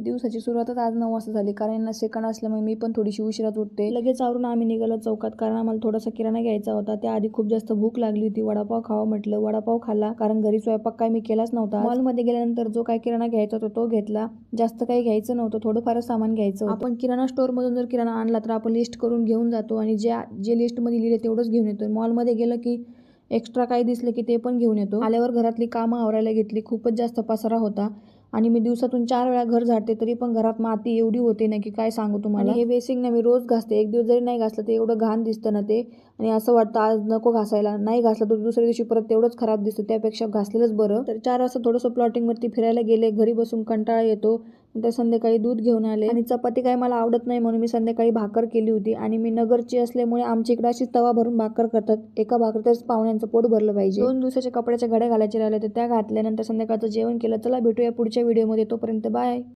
दिवसाची सुरुवातच आज नऊ वाजता झाली. कारण यांना सेकंड असल्यामुळे मी पण थोडीशी उशिरात उठते. लगेच आवरून आम्ही निघालो चौकात. कारण आम्हाला थोडासा किराणा घ्यायचा होता. त्याआधी खूप जास्त भूक लागली होती. वडापाव खावा म्हटलं. वडापाव खाल्ला. कारण घरी स्वयंपाक काय मी केलाच नव्हता. मॉलमध्ये गेल्यानंतर जो काय किराणा घ्यायचा होता तो घेतला. जास्त काही घ्यायचं नव्हतं. थोडंफारच सामान घ्यायचं होतं. आपण किराणा स्टोअरमधून जर किराणा आणला तर आपण लिस्ट करून घेऊन जातो. आणि ज्या जे लिस्टमध्ये लिहिले तेवढंच घेऊन येतो. मॉलमध्ये गेलं की एक्स्ट्रा काही दिसलं की ते पण घेऊन येतो. आल्यावर घरातली कामं आवरायला घेतली. खूपच जास्त पसारा होता. आणि मी दिवसातून चार वेळा घर झाडते तरी पण घरात माती एवढी होते ना की काय सांगू तुम्हाला? हे बेसिंग ना मी रोज घासते. एक दिवस जरी नाही घासलं ते एवढं घाण दिसतं ना ते. आणि असं वाटतं आज नको घासायला. नाही घासलं तर दुसऱ्या दिवशी परत तेवढंच खराब दिसतं. त्यापेक्षा घासलेलंच बरं. तर चार वाजता थोडंसं प्लॉटिंगवरती फिरायला गेले. घरी बसून कंटाळा येतो. त्या संध्याकाळी दूध घेऊन आले. आणि चपाती काही मला आवडत नाही म्हणून मी संध्याकाळी भाकर केली होती. आणि मी नगरची असल्यामुळे आमच्या इकडे अशीच तवा भरून भाकर करतात. एका भाकरीतच पाहुण्यांचं पोट भरलं पाहिजे. दोन दिवसाच्या कपड्याच्या घड्या घालायच्या राहिल्या तर त्या घातल्यानंतर संध्याकाळचं जेवण केलं. चला भेटूया पुढच्या व्हिडिओमध्ये. तोपर्यंत बाय.